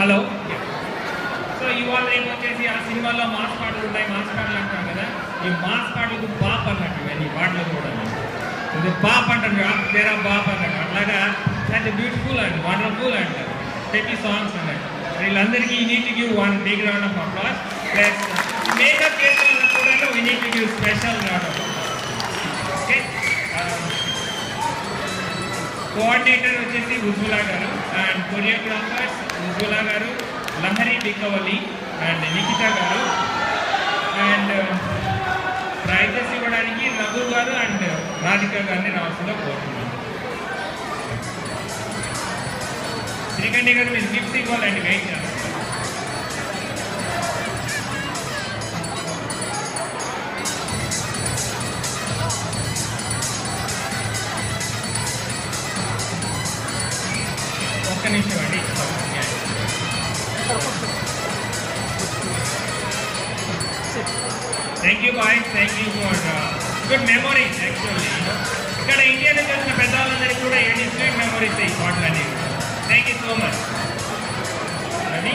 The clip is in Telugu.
హలో. సో ఇవాళ రేపు వచ్చేసి ఆ సినిమాలో మాస్ పాటలు ఉంటాయి మాస్ పాటలు అంటాం కదా ఈ మాస్ పాటలకు బాప్ అన్నట్టు ఇవన్నీ పాటలు కూడా ఇది బాప్ అంటారు తెరా బాప్ అన్నట్టు. అట్లాగా అంటే బ్యూటిఫుల్ అండ్ వండర్ఫుల్ అంటారు ప్రతి సాంగ్స్ అన్నట్టు. వీళ్ళందరికీ ఈ need give one big round of applause plus makeup చేసిన కూడా we need give special round of okay coordinator వచ్చేసి ఉజ్వల గారు. అండ్ కొరియోగ్రాఫర్స్ ఉజ్వల గారు లహరి బికవలి అండ్ నిఖిత గారు. అండ్ uh, ప్రైజెస్ ఇవ్వడానికి రఘు గారు అండ్ రాధిక గారిని రావాల్సిందిగా కోరుతున్నాను. శ్రీకంఠి గారు మీరు గిఫ్ట్స్ ఇవ్వాలండి వెయిట్ చేస్తారు thank you bye thank you for good memories actually ఇక్కడ ఇండియాలో చేసిన పెద్దవాళ్ళందరికీ కూడా ఏ డిఫరెంట్ మెమొరీస్ ఈ పాటలు అనేవి? థ్యాంక్ యూ సో మచ్ అది